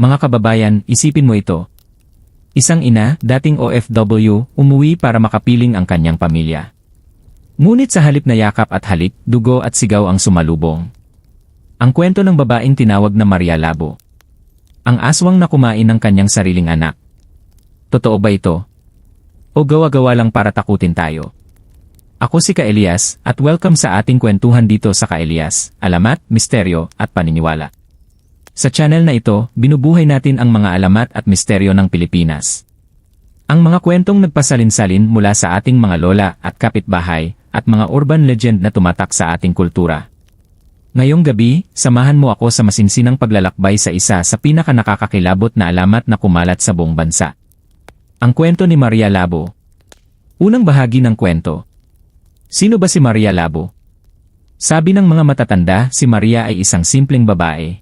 Mga kababayan, isipin mo ito. Isang ina, dating OFW, umuwi para makapiling ang kanyang pamilya. Ngunit sa halip na yakap at halik, dugo at sigaw ang sumalubong. Ang kwento ng babaeng tinawag na Maria Labo. Ang aswang na kumain ng kanyang sariling anak. Totoo ba ito? O gawa-gawa lang para takutin tayo? Ako si Ka Elias at welcome sa ating kwentuhan dito sa Ka Elias, alamat, misteryo at paniniwala. Sa channel na ito, binubuhay natin ang mga alamat at misteryo ng Pilipinas. Ang mga kwentong nagpasalin-salin mula sa ating mga lola at kapitbahay at mga urban legend na tumatak sa ating kultura. Ngayong gabi, samahan mo ako sa masinsinang paglalakbay sa isa sa pinaka nakakakilabot na alamat na kumalat sa buong bansa. Ang kwento ni Maria Labo. Unang bahagi ng kwento. Sino ba si Maria Labo? Sabi ng mga matatanda, si Maria ay isang simpleng babae.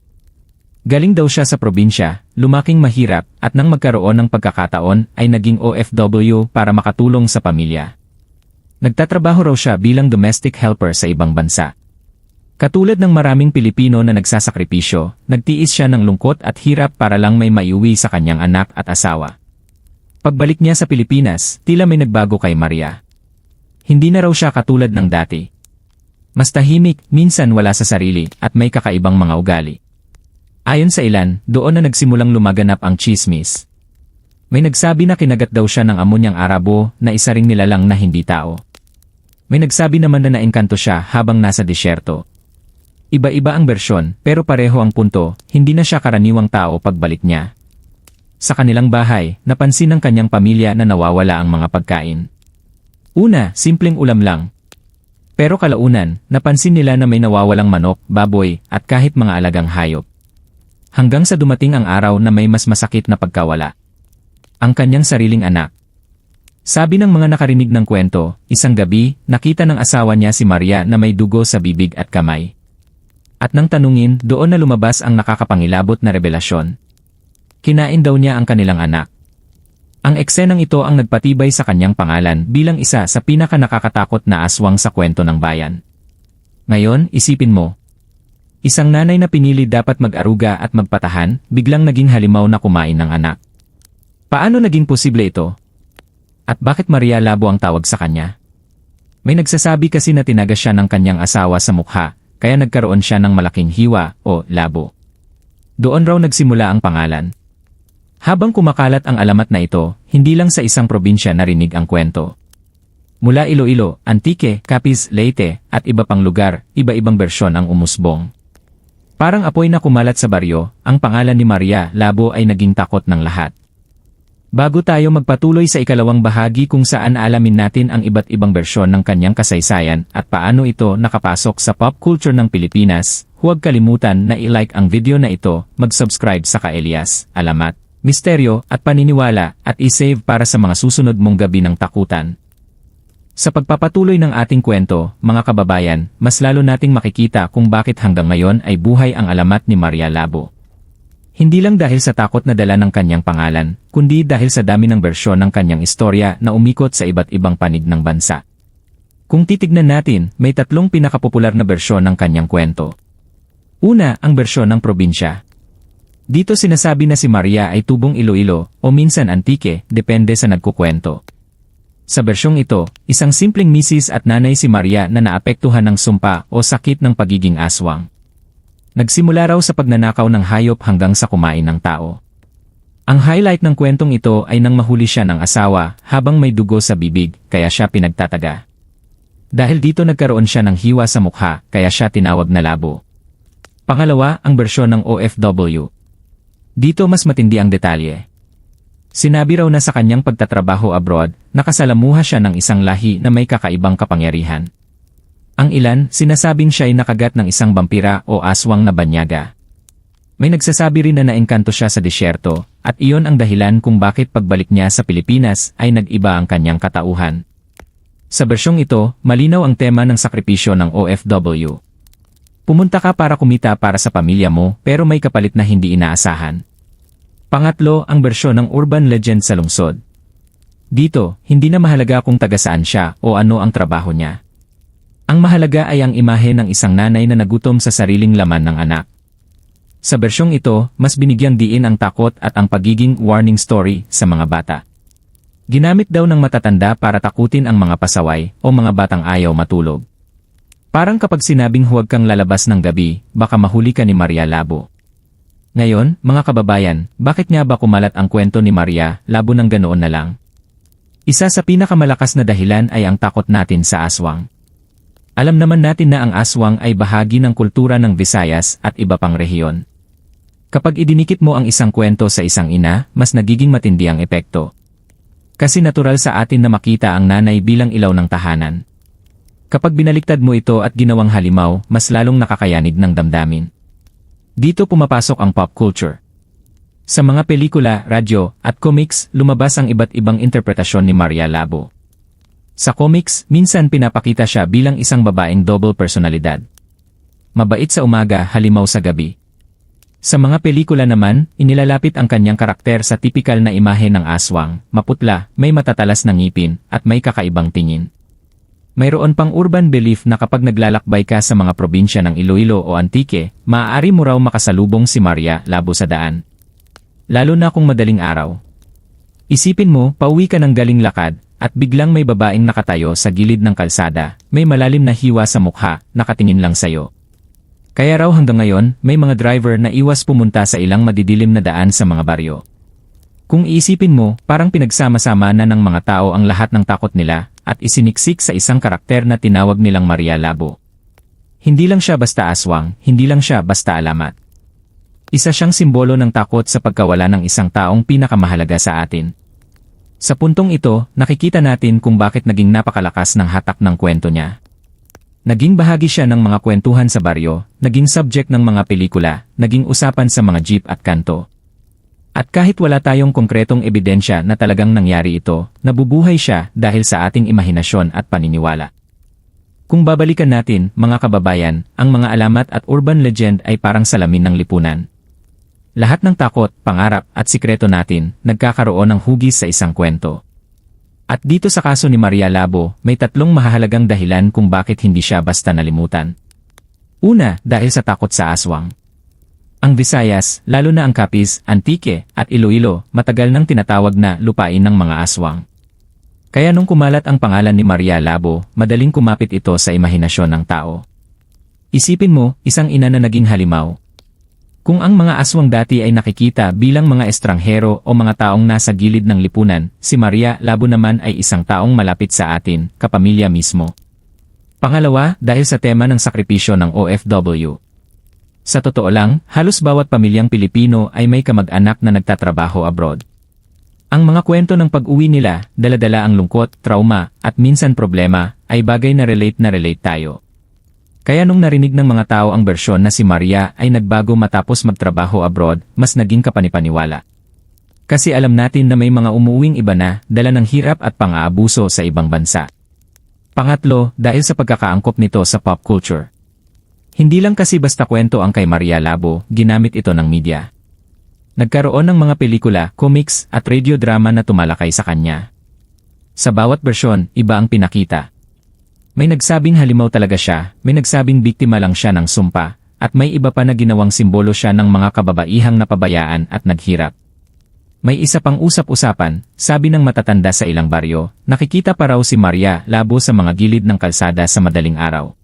Galing daw siya sa probinsya, lumaking mahirap, at nang magkaroon ng pagkakataon ay naging OFW para makatulong sa pamilya. Nagtatrabaho raw siya bilang domestic helper sa ibang bansa. Katulad ng maraming Pilipino na nagsasakripisyo, nagtiis siya ng lungkot at hirap para lang may maiuwi sa kanyang anak at asawa. Pagbalik niya sa Pilipinas, tila may nagbago kay Maria. Hindi na raw siya katulad ng dati. Mas tahimik, minsan wala sa sarili, at may kakaibang mga ugali. Ayon sa ilan, doon na nagsimulang lumaganap ang chismis. May nagsabi na kinagat daw siya ng amonyang Arabo na isa ring nilalang na hindi tao. May nagsabi naman na naengkanto siya habang nasa disyerto. Iba-iba ang bersyon pero pareho ang punto, hindi na siya karaniwang tao pagbalik niya. Sa kanilang bahay, napansin ng kanyang pamilya na nawawala ang mga pagkain. Una, simpleng ulam lang. Pero kalaunan, napansin nila na may nawawalang manok, baboy, at kahit mga alagang hayop. Hanggang sa dumating ang araw na may mas masakit na pagkawala. Ang kanyang sariling anak. Sabi ng mga nakarinig ng kwento, isang gabi, nakita ng asawa niya si Maria na may dugo sa bibig at kamay. At nang tanungin, doon na lumabas ang nakakapangilabot na revelasyon. Kinain daw niya ang kanilang anak. Ang eksenang ito ang nagpatibay sa kanyang pangalan bilang isa sa pinaka nakakatakot na aswang sa kwento ng bayan. Ngayon, isipin mo, Isang nanay na pinili dapat mag-aruga at magpatahan, biglang naging halimaw na kumain ng anak. Paano naging posible ito? At bakit Maria Labo ang tawag sa kanya? May nagsasabi kasi na tinaga siya ng kanyang asawa sa mukha, kaya nagkaroon siya ng malaking hiwa o labo. Doon raw nagsimula ang pangalan. Habang kumakalat ang alamat na ito, hindi lang sa isang probinsya narinig ang kwento. Mula Iloilo, Antique, Capiz, Leyte, at iba pang lugar, iba-ibang bersyon ang umusbong. Parang apoy na kumalat sa baryo, ang pangalan ni Maria Labo ay naging takot ng lahat. Bago tayo magpatuloy sa ikalawang bahagi kung saan alamin natin ang iba't ibang bersyon ng kanyang kasaysayan at paano ito nakapasok sa pop culture ng Pilipinas, huwag kalimutan na i-like ang video na ito, mag-subscribe sa Kaelias, Alamat, Misteryo at Paniniwala at i-save para sa mga susunod mong gabi ng takutan. Sa pagpapatuloy ng ating kwento, mga kababayan, mas lalo nating makikita kung bakit hanggang ngayon ay buhay ang alamat ni Maria Labo. Hindi lang dahil sa takot na dala ng kanyang pangalan, kundi dahil sa dami ng bersyon ng kanyang istorya na umikot sa iba't ibang panig ng bansa. Kung titignan natin, may tatlong pinakapopular na bersyon ng kanyang kwento. Una, ang bersyon ng probinsya. Dito sinasabi na si Maria ay tubong Iloilo o minsan Antique, depende sa nagkukwento. Sa bersyong ito, isang simpleng misis at nanay si Maria na naapektuhan ng sumpa o sakit ng pagiging aswang. Nagsimula raw sa pagnanakaw ng hayop hanggang sa kumain ng tao. Ang highlight ng kwentong ito ay nang mahuli siya ng asawa habang may dugo sa bibig kaya siya pinagtataga. Dahil dito nagkaroon siya ng hiwa sa mukha kaya siya tinawag na labo. Pangalawa, ang bersyon ng OFW. Dito mas matindi ang detalye. Sinabi raw na sa kanyang pagtatrabaho abroad, nakasalamuha siya ng isang lahi na may kakaibang kapangyarihan. Ang ilan, sinasabing siya ay nakagat ng isang vampira o aswang na banyaga. May nagsasabi rin na naengkanto siya sa disyerto, at iyon ang dahilan kung bakit pagbalik niya sa Pilipinas ay nag-iba ang kanyang katauhan. Sa bersyong ito, malinaw ang tema ng sakripisyo ng OFW. Pumunta ka para kumita para sa pamilya mo pero may kapalit na hindi inaasahan. Pangatlo, ang bersyon ng urban legend sa lungsod. Dito, hindi na mahalaga kung taga saan siya o ano ang trabaho niya. Ang mahalaga ay ang imahe ng isang nanay na nagutom sa sariling laman ng anak. Sa bersyong ito, mas binigyang diin ang takot at ang pagiging warning story sa mga bata. Ginamit daw ng matatanda para takutin ang mga pasaway o mga batang ayaw matulog. Parang kapag sinabing huwag kang lalabas ng gabi, baka mahuli ka ni Maria Labo. Ngayon, mga kababayan, bakit nga ba kumalat ang kwento ni Maria Labo ng ganoon na lang? Isa sa pinakamalakas na dahilan ay ang takot natin sa aswang. Alam naman natin na ang aswang ay bahagi ng kultura ng Visayas at iba pang rehiyon. Kapag idinikit mo ang isang kwento sa isang ina, mas nagiging matindi ang epekto. Kasi natural sa atin na makita ang nanay bilang ilaw ng tahanan. Kapag binaliktad mo ito at ginawang halimaw, mas lalong nakakayanig ng damdamin. Dito pumapasok ang pop culture. Sa mga pelikula, radyo, at comics, lumabas ang iba't ibang interpretasyon ni Maria Labo. Sa comics, minsan pinapakita siya bilang isang babaeng double personalidad. Mabait sa umaga, halimaw sa gabi. Sa mga pelikula naman, inilalapit ang kanyang karakter sa tipikal na imahe ng aswang, maputla, may matatalas na ngipin, at may kakaibang tingin. Mayroon pang urban belief na kapag naglalakbay ka sa mga probinsya ng Iloilo o Antique, maaari mo raw makasalubong si Maria Labo sa daan. Lalo na kung madaling araw. Isipin mo, pauwi ka ng galing lakad, at biglang may babaeng nakatayo sa gilid ng kalsada, may malalim na hiwa sa mukha, nakatingin lang sayo. Kaya raw hanggang ngayon, may mga driver na iwas pumunta sa ilang madidilim na daan sa mga baryo. Kung iisipin mo, parang pinagsama-sama na ng mga tao ang lahat ng takot nila, at isiniksik sa isang karakter na tinawag nilang Maria Labo. Hindi lang siya basta aswang, hindi lang siya basta alamat. Isa siyang simbolo ng takot sa pagkawala ng isang taong pinakamahalaga sa atin. Sa puntong ito, nakikita natin kung bakit naging napakalakas ng hatak ng kwento niya. Naging bahagi siya ng mga kwentuhan sa baryo, naging subject ng mga pelikula, naging usapan sa mga jeep at kanto. At kahit wala tayong konkretong ebidensya na talagang nangyari ito, nabubuhay siya dahil sa ating imahinasyon at paniniwala. Kung babalikan natin, mga kababayan, ang mga alamat at urban legend ay parang salamin ng lipunan. Lahat ng takot, pangarap at sikreto natin nagkakaroon ng hugis sa isang kwento. At dito sa kaso ni Maria Labo, may tatlong mahahalagang dahilan kung bakit hindi siya basta nalimutan. Una, dahil sa takot sa aswang. Ang Visayas, lalo na ang Capiz, Antique, at Iloilo, matagal nang tinatawag na lupain ng mga aswang. Kaya nung kumalat ang pangalan ni Maria Labo, madaling kumapit ito sa imahinasyon ng tao. Isipin mo, isang ina na naging halimaw, kung ang mga aswang dati ay nakikita bilang mga estranghero o mga taong nasa gilid ng lipunan, si Maria Labo naman ay isang taong malapit sa atin, kapamilya mismo. Pangalawa, dahil sa tema ng sakripisyo ng OFW. Sa totoo lang, halos bawat pamilyang Pilipino ay may kamag-anak na nagtatrabaho abroad. Ang mga kwento ng pag-uwi nila, daladala ang lungkot, trauma, at minsan problema, ay bagay na relate na relate tayo. Kaya nung narinig ng mga tao ang bersyon na si Maria ay nagbago matapos magtrabaho abroad, mas naging kapanipaniwala. Kasi alam natin na may mga umuwing iba na, dala ng hirap at pang-aabuso sa ibang bansa. Pangatlo, dahil sa pagkakaangkop nito sa pop culture. Hindi lang kasi basta kwento ang kay Maria Labo, ginamit ito ng media. Nagkaroon ng mga pelikula, comics, at radio drama na tumalakay sa kanya. Sa bawat bersyon, iba ang pinakita. May nagsabing halimaw talaga siya, may nagsabing biktima lang siya ng sumpa, at may iba pa na ginawang simbolo siya ng mga kababaihang napabayaan at naghirap. May isa pang usap-usapan, sabi ng matatanda sa ilang baryo, nakikita pa raw si Maria labo sa mga gilid ng kalsada sa madaling araw.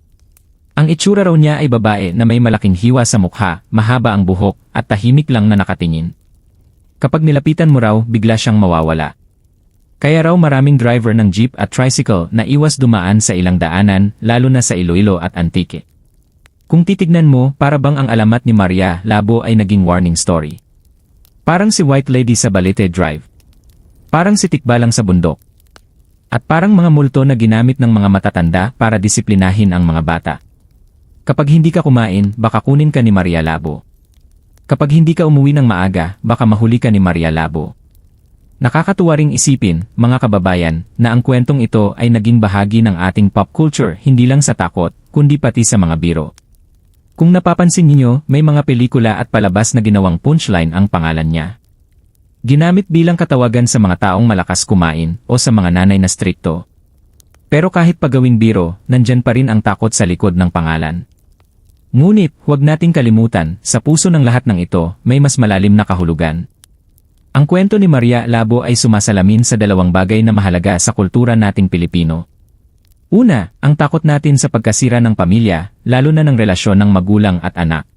Ang itsura raw niya ay babae na may malaking hiwa sa mukha, mahaba ang buhok, at tahimik lang na nakatingin. Kapag nilapitan mo raw, bigla siyang mawawala. Kaya raw maraming driver ng jeep at tricycle na iwas dumaan sa ilang daanan, lalo na sa Iloilo at Antique. Kung titignan mo, para bang ang alamat ni Maria Labo ay naging warning story. Parang si White Lady sa Balete Drive. Parang si Tikbalang sa bundok. At parang mga multo na ginamit ng mga matatanda para disiplinahin ang mga bata. Kapag hindi ka kumain, baka kunin ka ni Maria Labo. Kapag hindi ka umuwi ng maaga, baka mahuli ka ni Maria Labo. Nakakatuwa ring isipin, mga kababayan, na ang kwentong ito ay naging bahagi ng ating pop culture hindi lang sa takot, kundi pati sa mga biro. Kung napapansin niyo, may mga pelikula at palabas na ginawang punchline ang pangalan niya. Ginamit bilang katawagan sa mga taong malakas kumain o sa mga nanay na strikto. Pero kahit pagawing biro, nandyan pa rin ang takot sa likod ng pangalan. Ngunit, huwag nating kalimutan, sa puso ng lahat ng ito, may mas malalim na kahulugan. Ang kwento ni Maria Labo ay sumasalamin sa dalawang bagay na mahalaga sa kultura nating Pilipino. Una, ang takot natin sa pagkasira ng pamilya, lalo na ng relasyon ng magulang at anak.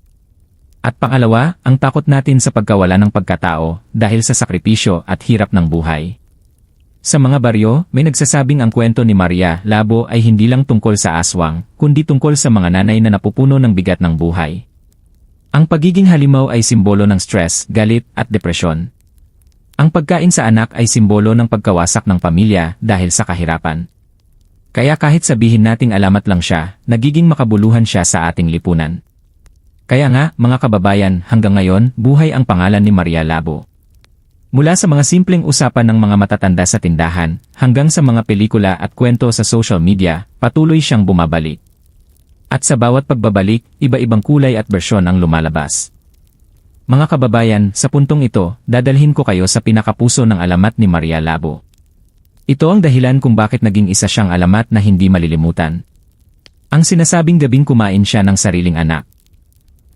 At pangalawa, ang takot natin sa pagkawala ng pagkatao dahil sa sakripisyo at hirap ng buhay. Sa mga baryo, may nagsasabing ang kwento ni Maria Labo ay hindi lang tungkol sa aswang, kundi tungkol sa mga nanay na napupuno ng bigat ng buhay. Ang pagiging halimaw ay simbolo ng stress, galit, at depresyon. Ang pagkain sa anak ay simbolo ng pagkawasak ng pamilya dahil sa kahirapan. Kaya kahit sabihin nating alamat lang siya, nagiging makabuluhan siya sa ating lipunan. Kaya nga, mga kababayan, hanggang ngayon, buhay ang pangalan ni Maria Labo. Mula sa mga simpleng usapan ng mga matatanda sa tindahan, hanggang sa mga pelikula at kwento sa social media, patuloy siyang bumabalik. At sa bawat pagbabalik, iba-ibang kulay at bersyon ang lumalabas. Mga kababayan, sa puntong ito, dadalhin ko kayo sa pinakapuso ng alamat ni Maria Labo. Ito ang dahilan kung bakit naging isa siyang alamat na hindi malilimutan. Ang sinasabing gabing kumain siya ng sariling anak.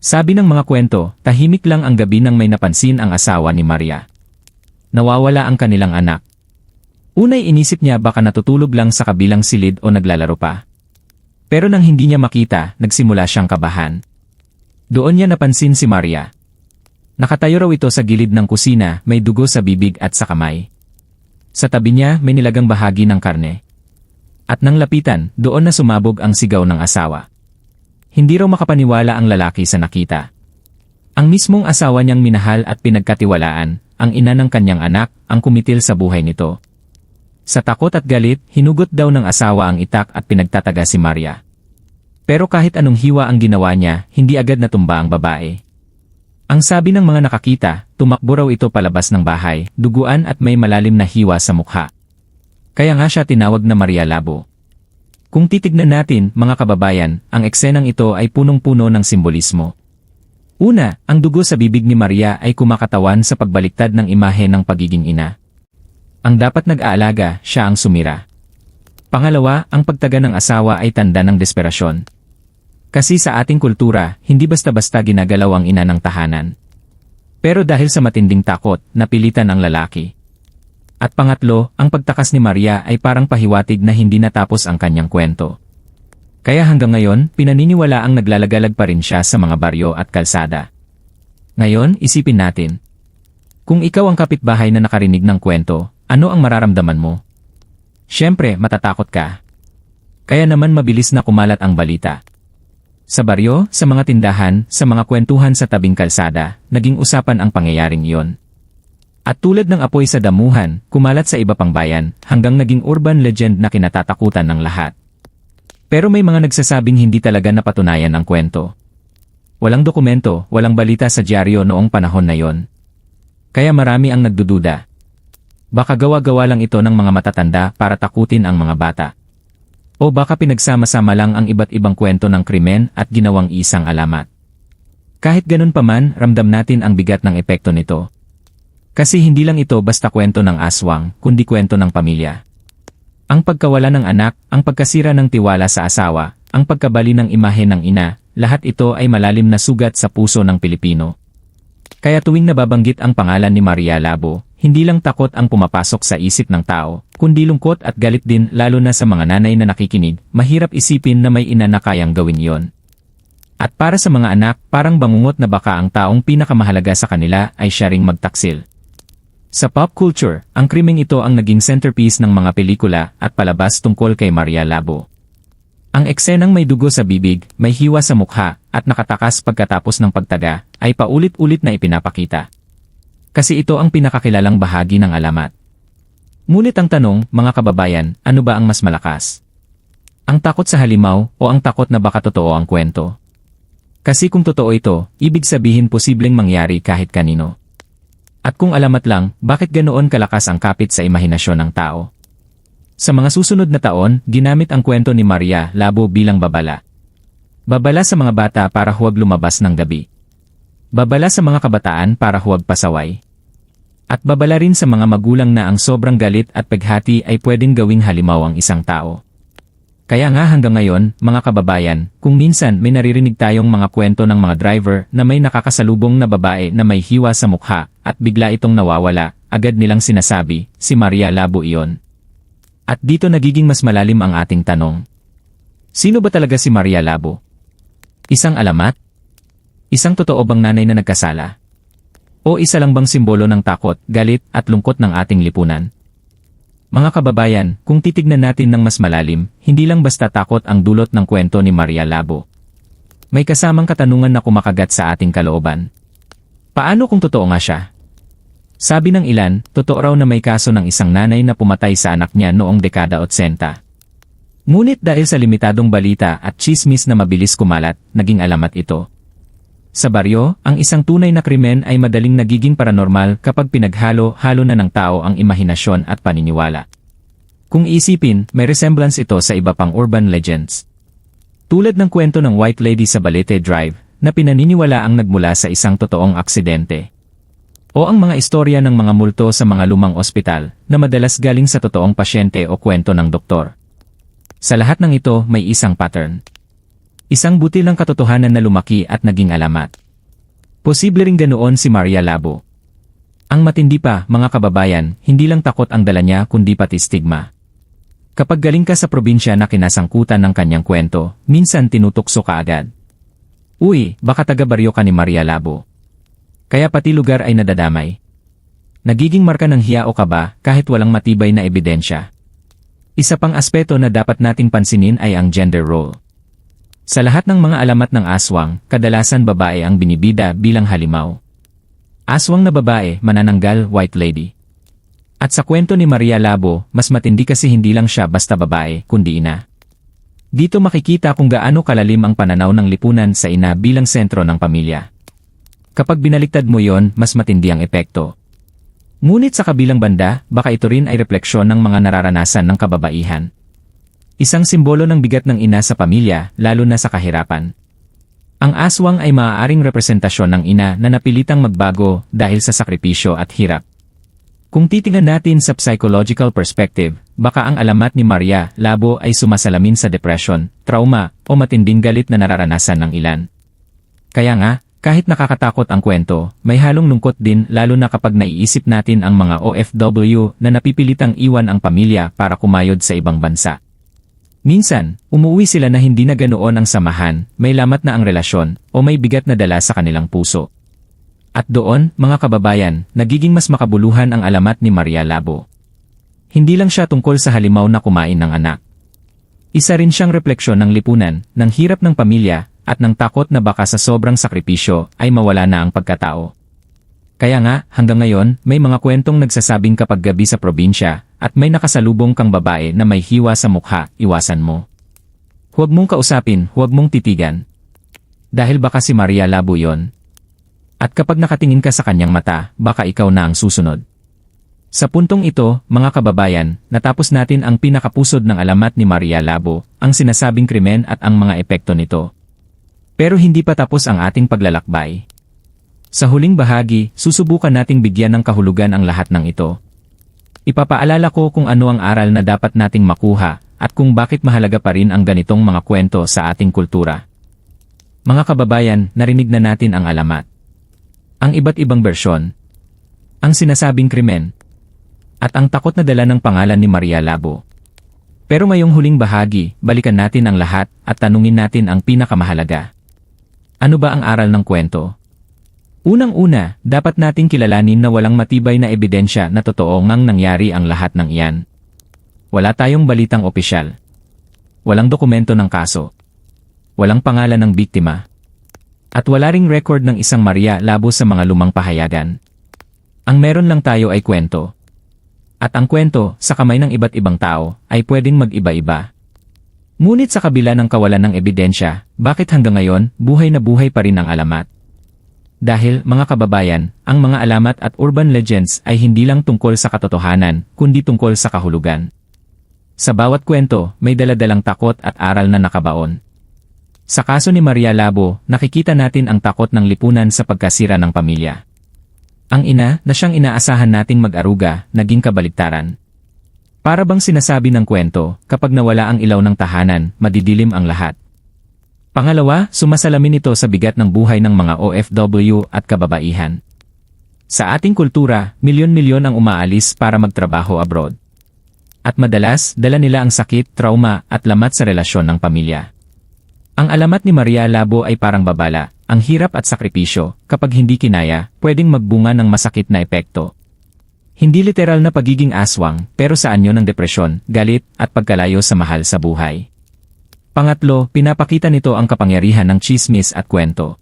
Sabi ng mga kwento, tahimik lang ang gabi nang may napansin ang asawa ni Maria nawawala ang kanilang anak. Unay inisip niya baka natutulog lang sa kabilang silid o naglalaro pa. Pero nang hindi niya makita, nagsimula siyang kabahan. Doon niya napansin si Maria. Nakatayo raw ito sa gilid ng kusina, may dugo sa bibig at sa kamay. Sa tabi niya may nilagang bahagi ng karne. At nang lapitan, doon na sumabog ang sigaw ng asawa. Hindi raw makapaniwala ang lalaki sa nakita. Ang mismong asawa niyang minahal at pinagkatiwalaan, ang ina ng kanyang anak, ang kumitil sa buhay nito. Sa takot at galit, hinugot daw ng asawa ang itak at pinagtataga si Maria. Pero kahit anong hiwa ang ginawa niya, hindi agad natumba ang babae. Ang sabi ng mga nakakita, tumakbo raw ito palabas ng bahay, duguan at may malalim na hiwa sa mukha. Kaya nga siya tinawag na Maria Labo. Kung titignan natin, mga kababayan, ang eksenang ito ay punong-puno ng simbolismo. Una, ang dugo sa bibig ni Maria ay kumakatawan sa pagbaliktad ng imahe ng pagiging ina. Ang dapat nag-aalaga, siya ang sumira. Pangalawa, ang pagtaga ng asawa ay tanda ng desperasyon. Kasi sa ating kultura, hindi basta-basta ginagalaw ang ina ng tahanan. Pero dahil sa matinding takot, napilitan ang lalaki. At pangatlo, ang pagtakas ni Maria ay parang pahiwatig na hindi natapos ang kanyang kwento. Kaya hanggang ngayon, pinaniniwala ang naglalagalag pa rin siya sa mga baryo at kalsada. Ngayon, isipin natin. Kung ikaw ang kapitbahay na nakarinig ng kwento, ano ang mararamdaman mo? Siyempre, matatakot ka. Kaya naman mabilis na kumalat ang balita. Sa baryo, sa mga tindahan, sa mga kwentuhan sa tabing kalsada, naging usapan ang pangyayaring iyon. At tulad ng apoy sa damuhan, kumalat sa iba pang bayan, hanggang naging urban legend na kinatatakutan ng lahat. Pero may mga nagsasabing hindi talaga napatunayan ang kwento. Walang dokumento, walang balita sa dyaryo noong panahon na yon. Kaya marami ang nagdududa. Baka gawa-gawa lang ito ng mga matatanda para takutin ang mga bata. O baka pinagsama-sama lang ang iba't ibang kwento ng krimen at ginawang isang alamat. Kahit ganun pa man, ramdam natin ang bigat ng epekto nito. Kasi hindi lang ito basta kwento ng aswang, kundi kwento ng pamilya. Ang pagkawala ng anak, ang pagkasira ng tiwala sa asawa, ang pagkabali ng imahe ng ina, lahat ito ay malalim na sugat sa puso ng Pilipino. Kaya tuwing nababanggit ang pangalan ni Maria Labo, hindi lang takot ang pumapasok sa isip ng tao, kundi lungkot at galit din lalo na sa mga nanay na nakikinig, mahirap isipin na may ina na kayang gawin yon. At para sa mga anak, parang bangungot na baka ang taong pinakamahalaga sa kanila ay siya ring magtaksil. Sa pop culture, ang krimeng ito ang naging centerpiece ng mga pelikula at palabas tungkol kay Maria Labo. Ang eksenang may dugo sa bibig, may hiwa sa mukha, at nakatakas pagkatapos ng pagtaga, ay paulit-ulit na ipinapakita. Kasi ito ang pinakakilalang bahagi ng alamat. Ngunit ang tanong, mga kababayan, ano ba ang mas malakas? Ang takot sa halimaw o ang takot na baka totoo ang kwento? Kasi kung totoo ito, ibig sabihin posibleng mangyari kahit kanino. At kung alamat lang, bakit ganoon kalakas ang kapit sa imahinasyon ng tao? Sa mga susunod na taon, ginamit ang kwento ni Maria Labo bilang babala. Babala sa mga bata para huwag lumabas ng gabi. Babala sa mga kabataan para huwag pasaway. At babala rin sa mga magulang na ang sobrang galit at paghati ay pwedeng gawing halimaw ang isang tao. Kaya nga hanggang ngayon, mga kababayan, kung minsan may naririnig tayong mga kwento ng mga driver na may nakakasalubong na babae na may hiwa sa mukha at bigla itong nawawala, agad nilang sinasabi, si Maria Labo iyon. At dito nagiging mas malalim ang ating tanong. Sino ba talaga si Maria Labo? Isang alamat? Isang totoo bang nanay na nagkasala? O isa lang bang simbolo ng takot, galit at lungkot ng ating lipunan? Mga kababayan, kung titignan natin ng mas malalim, hindi lang basta takot ang dulot ng kwento ni Maria Labo. May kasamang katanungan na kumakagat sa ating kalooban. Paano kung totoo nga siya? Sabi ng ilan, totoo raw na may kaso ng isang nanay na pumatay sa anak niya noong dekada 80. Ngunit dahil sa limitadong balita at chismis na mabilis kumalat, naging alamat ito. Sa baryo, ang isang tunay na krimen ay madaling nagiging paranormal kapag pinaghalo-halo na ng tao ang imahinasyon at paniniwala. Kung isipin, may resemblance ito sa iba pang urban legends. Tulad ng kwento ng White Lady sa Balete Drive, na pinaniniwala ang nagmula sa isang totoong aksidente. O ang mga istorya ng mga multo sa mga lumang ospital na madalas galing sa totoong pasyente o kwento ng doktor. Sa lahat ng ito may isang pattern. Isang butil ng katotohanan na lumaki at naging alamat. Posible ring ganoon si Maria Labo. Ang matindi pa, mga kababayan, hindi lang takot ang dala niya kundi pati stigma. Kapag galing ka sa probinsya na kinasangkutan ng kanyang kwento, minsan tinutukso ka agad. Uy, baka taga-baryo ka ni Maria Labo. Kaya pati lugar ay nadadamay. Nagiging marka ng hiya o kaba kahit walang matibay na ebidensya. Isa pang aspeto na dapat nating pansinin ay ang gender role. Sa lahat ng mga alamat ng aswang, kadalasan babae ang binibida bilang halimaw. Aswang na babae, manananggal, white lady. At sa kwento ni Maria Labo, mas matindi kasi hindi lang siya basta babae, kundi ina. Dito makikita kung gaano kalalim ang pananaw ng lipunan sa ina bilang sentro ng pamilya. Kapag binaliktad mo yon, mas matindi ang epekto. Ngunit sa kabilang banda, baka ito rin ay refleksyon ng mga nararanasan ng kababaihan. Isang simbolo ng bigat ng ina sa pamilya, lalo na sa kahirapan. Ang aswang ay maaaring representasyon ng ina na napilitang magbago dahil sa sakripisyo at hirap. Kung titingnan natin sa psychological perspective, baka ang alamat ni Maria Labo ay sumasalamin sa depression, trauma, o matinding galit na nararanasan ng ilan. Kaya nga, kahit nakakatakot ang kwento, may halong lungkot din lalo na kapag naiisip natin ang mga OFW na napipilitang iwan ang pamilya para kumayod sa ibang bansa. Minsan, umuwi sila na hindi na ganoon ang samahan, may lamat na ang relasyon, o may bigat na dala sa kanilang puso. At doon, mga kababayan, nagiging mas makabuluhan ang alamat ni Maria Labo. Hindi lang siya tungkol sa halimaw na kumain ng anak. Isa rin siyang refleksyon ng lipunan, ng hirap ng pamilya, at ng takot na baka sa sobrang sakripisyo ay mawala na ang pagkatao. Kaya nga, hanggang ngayon, may mga kwentong nagsasabing kapag gabi sa probinsya, at may nakasalubong kang babae na may hiwa sa mukha, iwasan mo. Huwag mong kausapin, huwag mong titigan. Dahil baka si Maria Labo yon. At kapag nakatingin ka sa kanyang mata, baka ikaw na ang susunod. Sa puntong ito, mga kababayan, natapos natin ang pinakapusod ng alamat ni Maria Labo, ang sinasabing krimen at ang mga epekto nito. Pero hindi pa tapos ang ating paglalakbay. Sa huling bahagi, susubukan nating bigyan ng kahulugan ang lahat ng ito. Ipapaalala ko kung ano ang aral na dapat nating makuha at kung bakit mahalaga pa rin ang ganitong mga kwento sa ating kultura. Mga kababayan, narinig na natin ang alamat. Ang iba't ibang bersyon. Ang sinasabing krimen. At ang takot na dala ng pangalan ni Maria Labo. Pero mayong huling bahagi, balikan natin ang lahat at tanungin natin ang pinakamahalaga. Ano ba ang aral ng kwento? Unang-una, dapat nating kilalanin na walang matibay na ebidensya na totoo ngang nangyari ang lahat ng iyan. Wala tayong balitang opisyal. Walang dokumento ng kaso. Walang pangalan ng biktima. At wala ring record ng isang Maria labo sa mga lumang pahayagan. Ang meron lang tayo ay kwento. At ang kwento, sa kamay ng iba't ibang tao, ay pwedeng mag-iba-iba. Ngunit sa kabila ng kawalan ng ebidensya, bakit hanggang ngayon, buhay na buhay pa rin ang alamat? Dahil, mga kababayan, ang mga alamat at urban legends ay hindi lang tungkol sa katotohanan, kundi tungkol sa kahulugan. Sa bawat kwento, may daladalang takot at aral na nakabaon. Sa kaso ni Maria Labo, nakikita natin ang takot ng lipunan sa pagkasira ng pamilya. Ang ina na siyang inaasahan nating mag-aruga, naging kabaligtaran. Para bang sinasabi ng kwento, kapag nawala ang ilaw ng tahanan, madidilim ang lahat. Pangalawa, sumasalamin ito sa bigat ng buhay ng mga OFW at kababaihan. Sa ating kultura, milyon-milyon ang umaalis para magtrabaho abroad. At madalas, dala nila ang sakit, trauma at lamat sa relasyon ng pamilya. Ang alamat ni Maria Labo ay parang babala, ang hirap at sakripisyo, kapag hindi kinaya, pwedeng magbunga ng masakit na epekto. Hindi literal na pagiging aswang, pero sa anyo ng depresyon, galit, at pagkalayo sa mahal sa buhay. Pangatlo, pinapakita nito ang kapangyarihan ng chismis at kwento.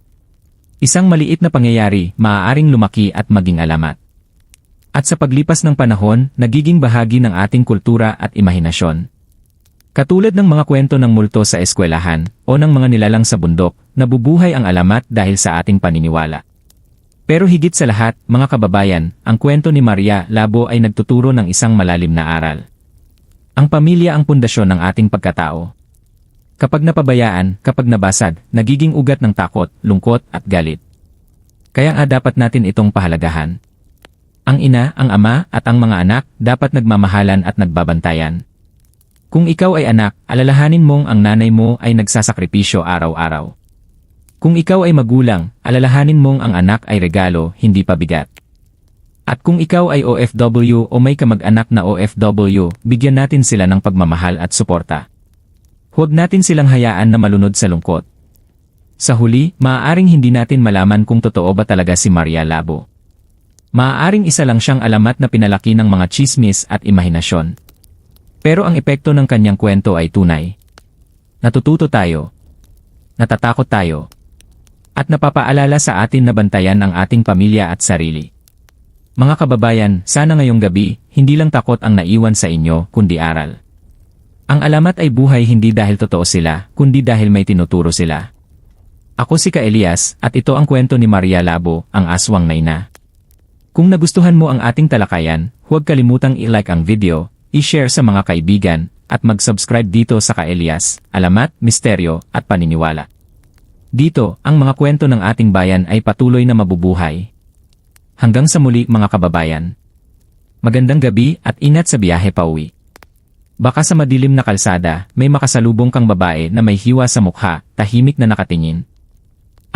Isang maliit na pangyayari, maaaring lumaki at maging alamat. At sa paglipas ng panahon, nagiging bahagi ng ating kultura at imahinasyon. Katulad ng mga kwento ng multo sa eskwelahan o ng mga nilalang sa bundok, nabubuhay ang alamat dahil sa ating paniniwala. Pero higit sa lahat, mga kababayan, ang kwento ni Maria Labo ay nagtuturo ng isang malalim na aral. Ang pamilya ang pundasyon ng ating pagkatao. Kapag napabayaan, kapag nabasag, nagiging ugat ng takot, lungkot at galit. Kaya nga dapat natin itong pahalagahan. Ang ina, ang ama, at ang mga anak dapat nagmamahalan at nagbabantayan. Kung ikaw ay anak, alalahanin mong ang nanay mo ay nagsasakripisyo araw-araw. Kung ikaw ay magulang, alalahanin mong ang anak ay regalo, hindi pabigat. At kung ikaw ay OFW o may kamag-anak na OFW, bigyan natin sila ng pagmamahal at suporta. Huwag natin silang hayaan na malunod sa lungkot. Sa huli, maaaring hindi natin malaman kung totoo ba talaga si Maria Labo. Maaaring isa lang siyang alamat na pinalaki ng mga chismis at imahinasyon. Pero ang epekto ng kanyang kwento ay tunay. Natututo tayo. Natatakot tayo at napapaalala sa atin na bantayan ang ating pamilya at sarili. Mga kababayan, sana ngayong gabi, hindi lang takot ang naiwan sa inyo, kundi aral. Ang alamat ay buhay hindi dahil totoo sila, kundi dahil may tinuturo sila. Ako si Ka Elias, at ito ang kwento ni Maria Labo, ang aswang na ina. Kung nagustuhan mo ang ating talakayan, huwag kalimutang i-like ang video, i-share sa mga kaibigan, at mag-subscribe dito sa Ka Elias, Alamat, Misteryo, at Paniniwala. Dito, ang mga kwento ng ating bayan ay patuloy na mabubuhay. Hanggang sa muli mga kababayan. Magandang gabi at ingat sa biyahe pauwi. Baka sa madilim na kalsada, may makasalubong kang babae na may hiwa sa mukha, tahimik na nakatingin.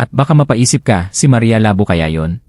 At baka mapaisip ka, si Maria Labo kaya yon?